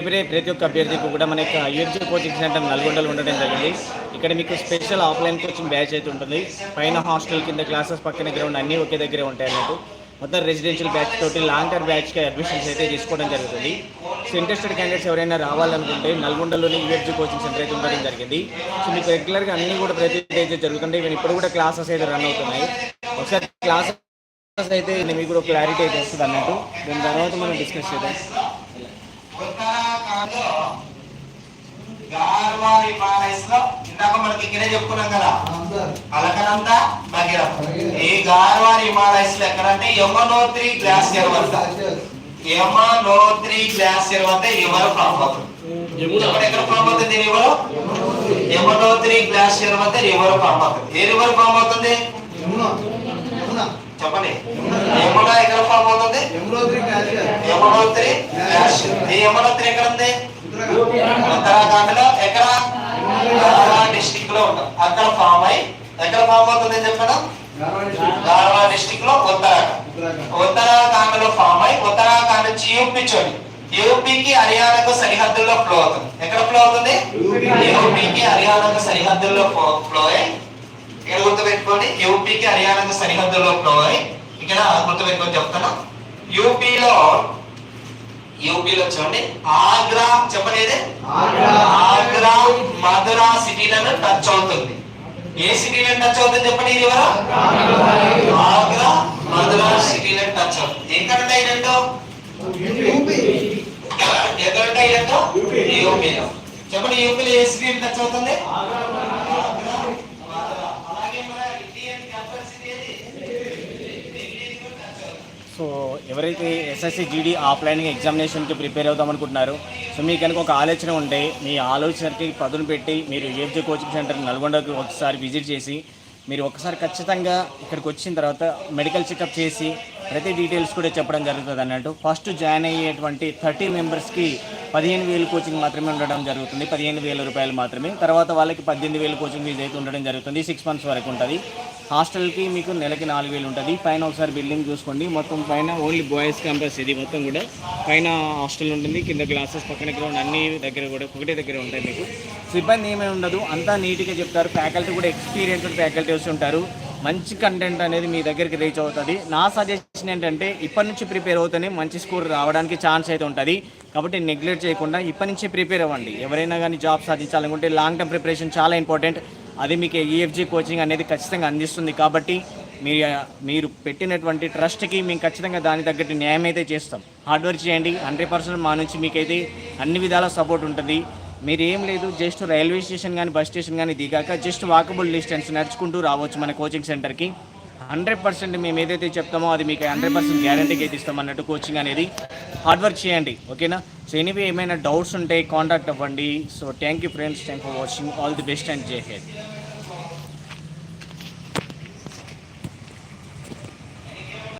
Prepare ప్రతి ఒక్క అభ్యర్థికి కూడా మన యొక్క యూజీ కోచింగ్ సెంటర్ నల్గొండలో ఉండడం జరిగింది. ఇక్కడ మీకు స్పెషల్ ఆఫ్లైన్ కోచింగ్ బ్యాచ్ అయితే ఉంటుంది. పైన హాస్టల్ కింద క్లాసెస్ పక్కన గ్రౌండ్ అన్నీ ఒకే దగ్గరే ఉంటాయి అన్నట్టు. మొత్తం రెసిడెన్షియల్ బ్యాచ్ తోటి లాంగ్ టర్మ్ బ్యాచ్కి అడ్మిషన్స్ అయితే తీసుకోవడం జరుగుతుంది. సో ఇంట్రెస్టెడ్ క్యాండిడేట్స్ ఎవరైనా రావాలనుకుంటే నల్గొండలోని యూఎస్జీ కోచింగ్ సెంటర్ అయితే ఉండడం జరిగింది. సో మీకు రెగ్యులర్గా అన్నీ కూడా ప్రతి అయితే జరుగుతుంటాయి. ఈవెన్ ఇప్పుడు కూడా క్లాసెస్ అయితే రన్ అవుతున్నాయి. ఒకసారి క్లాసెస్ అయితే మీకు కూడా క్లారిటీ అయితే వస్తుంది అన్నట్టు. దాని తర్వాత మనం డిస్కస్ చేద్దాం. గార్వారి పాలైస్లో ఇందాక మనకి ఇక్కడే చెప్పుకున్నాం కదా. అలకనంత భగీరథ. ఈ గార్వారి హిమాలయస్లో ఎక్కడంటే యమనోత్రి గ్లాసియర్ వద్ద. యమనోత్రి గ్లాసియర్ వద్ద ఎవరు అవుతుంది ఎక్కడ ఫామ్ అవుతుంది రివర్ యమనోత్రి గ్లాసియర్ వద్ద ఫామ్ అవుతుంది ఏ రివర్ ఫామ్ అవుతుంది చెప్పండి యమున ఎక్కడ ఫామ్ అవుతుంది యమనోత్రి ఈ యమనోత్రి ఎక్కడ ఉంది ఉత్తరాఖండ్లో ఎక్కడ? డిస్ట్రిక్ట్లో ఉంటాం. అక్కడ ఫామ్ అయి ఎక్కడ ఫామ్ అవుతుంది చెప్పడం? గార్వా డిస్ట్రిక్ట్లో ఉత్తరాఖండ్. ఉత్తరాఖండ్లో ఫామ్ అయి ఉత్తరాఖండ్ నుంచి యూపీ చూడండి. యూపీకి హర్యానాకు సరిహద్దుల్లో ఫ్లో అవుతుంది. ఎక్కడ ఫ్లో అవుతుంది? యూపీకి హర్యానాకు సరిహద్దుల్లో ఫ్లో అయి ఇక్కడ గుర్తుపెట్టుకోండి యూపీకి హర్యానాకు సరిహద్దుల్లో ఫ్లో అయి ఇక్కడ గుర్తుపెట్టుకొని చెప్తాను యూపీలో యూపీలో చూడండి ఆగ్రా చెప్పలేదు ఆగ్రా. మధురా సిటీలను టచ్ అవుతుంది. ఏ సిటీలను టచ్ అవుతుంది చెప్పండి ఇది ఎవరు? ఆగ్రా మధురా సిటీలను టచ్ అవుతుంది. ఎక్కడ అయినట్టు ఎక్కడ అయినట్టు యూపీలో. చెప్పండి యూపీలో ఏ సిటీ టచ్ అవుతుంది ఆగ్రా, మధురా. అలాగే మన ఇండియన్ క్యాపిటల్ సిటీ ఏది? ఢిల్లీ కూడా touch అవుతుంది. సో ఎవరైతే ఎస్ఎస్సి జీడీ ఆఫ్లైన్ ఎగ్జామినేషన్కి ప్రిపేర్ అవుదాం అనుకుంటున్నారో సో మీకు కనుక ఒక ఆలోచన ఉంటే మీ ఆలోచనకి పదును పెట్టి మీరు ఏఫ్జే కోచింగ్ సెంటర్ నల్గొండకు ఒకసారి విజిట్ చేసి మీరు ఒకసారి ఖచ్చితంగా ఇక్కడికి వచ్చిన తర్వాత మెడికల్ చెకప్ చేసి ప్రతి డీటెయిల్స్ కూడా చెప్పడం జరుగుతుంది అన్నట్టు. ఫస్ట్ జాయిన్ అయ్యేటువంటి థర్టీ మెంబర్స్కి పదిహేను వేలు కోచింగ్ మాత్రమే ఉండడం జరుగుతుంది. పదిహేను వేల రూపాయలు మాత్రమే. తర్వాత వాళ్ళకి పద్దెనిమిది వేలు కోచింగ్ ఫీజు అయితే ఉండడం జరుగుతుంది. సిక్స్ మంత్స్ వరకు ఉంటుంది. హాస్టల్కి మీకు నెలకి నాలుగు వేలు ఉంటుంది. పైన ఒకసారి బిల్డింగ్ చూసుకోండి. మొత్తం పైన ఓన్లీ బాయ్స్ క్యాంపస్ ఇది మొత్తం కూడా పైన హాస్టల్ ఉంటుంది. కింద క్లాసెస్ పక్కన గ్రౌండ్ అన్ని దగ్గర కూడా ఒకటే దగ్గర ఉంటాయి మీకు. సిబ్బంది ఏమీ ఉండదు. అంతా నీట్గా చెప్తారు. ఫ్యాకల్టీ కూడా ఎక్స్పీరియన్స్డ్ ఫ్యాకల్టీ వస్తుంటారు ఉంటారు. మంచి కంటెంట్ అనేది మీ దగ్గరికి రీచ్ అవుతుంది. నా సజెషన్ ఏంటంటే ఇప్పటి నుంచి ప్రిపేర్ అవుతేనే మంచి స్కోర్ రావడానికి ఛాన్స్ అయితే ఉంటుంది. కాబట్టి నెగ్లెక్ట్ చేయకుండా ఇప్పటి నుంచి ప్రిపేర్ అవ్వండి. ఎవరైనా కానీ జాబ్ సాధించాలనుకుంటే లాంగ్ టర్మ్ ప్రిపరేషన్ చాలా ఇంపార్టెంట్ అది మీకు ఈఎఫ్జీ కోచింగ్ అనేది ఖచ్చితంగా అందిస్తుంది. కాబట్టి మీరు మీరు పెట్టినటువంటి ట్రస్ట్కి మేము ఖచ్చితంగా దాని తగ్గట్టు న్యాయం అయితే చేస్తాం. హార్డ్ వర్క్ చేయండి. హండ్రెడ్ పర్సెంట్ మా నుంచి మీకైతే అన్ని విధాల సపోర్ట్ ఉంటుంది. మీరు ఏం లేదు జస్ట్ రైల్వే స్టేషన్ కానీ బస్ స్టేషన్ కానీ దిగాక జస్ట్ వాకబుల్ డిస్టెన్స్ నడుచుకుంటూ రావచ్చు మన కోచింగ్ సెంటర్కి హండ్రెడ్ పర్సెంట్ మేము ఏదైతే చెప్తామో అది మీకు హండ్రెడ్ పర్సెంట్ గ్యారంటీకి అయితే ఇస్తాం అన్నట్టు కోచింగ్ అనేది. హార్డ్ వర్క్ చేయండి ఓకేనా సో ఎనీవే ఏమైనా డౌట్స్ ఉంటే కాంటాక్ట్ అవ్వండి. So thank you friends thank for watching all the best and J head